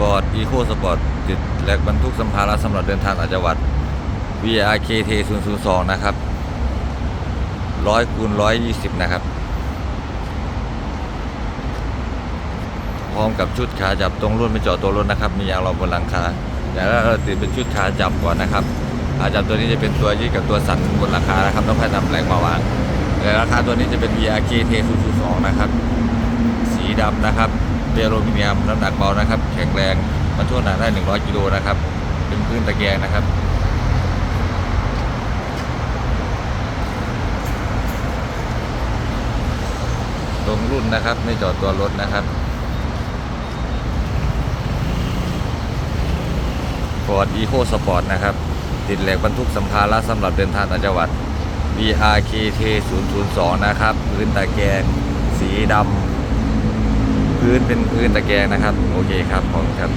Ford Eco Sport ติดแหลกบรรทุกสัมภาระสำหรับเดินทางต่างจังหวัด VRKT 002นะครับ100คูณ120นะครับ พร้อมกับชุดขาจับตรงรุ่นไม่เจาะตัวรถนะครับ มียางรองบนหลังคาอย่างแรกเราติดเป็นชุดขาจับก่อนนะครับขาจับตัวนี้จะเป็นตัวยึดกับตัวสั่นบนหลังคานะครับ ต้องค่อยนำแรงมาวางแต่ราคาตัวนี้จะเป็น VRKT 002นะครับ สีดำนะครับ เบโลมิเนียมน้ำหนักเบานะครับ แข็งแรงบรรทุกหนักได้ 100กิโลนะครับ เป็นพื้นตะแกรงนะครับตรงรุ่นนะครับไม่จอดตัวรถนะครับ Ford Eco Sport นะครับ ติดเหล็กบรรทุกสัมภาระสำหรับเดินทางต่างจังหวัด BRKT 002 นะครับ พื้นตะแกรงสีดำ พื้นเป็นพื้นตะแกรงนะครับ โอเคครับขอบคุณครับ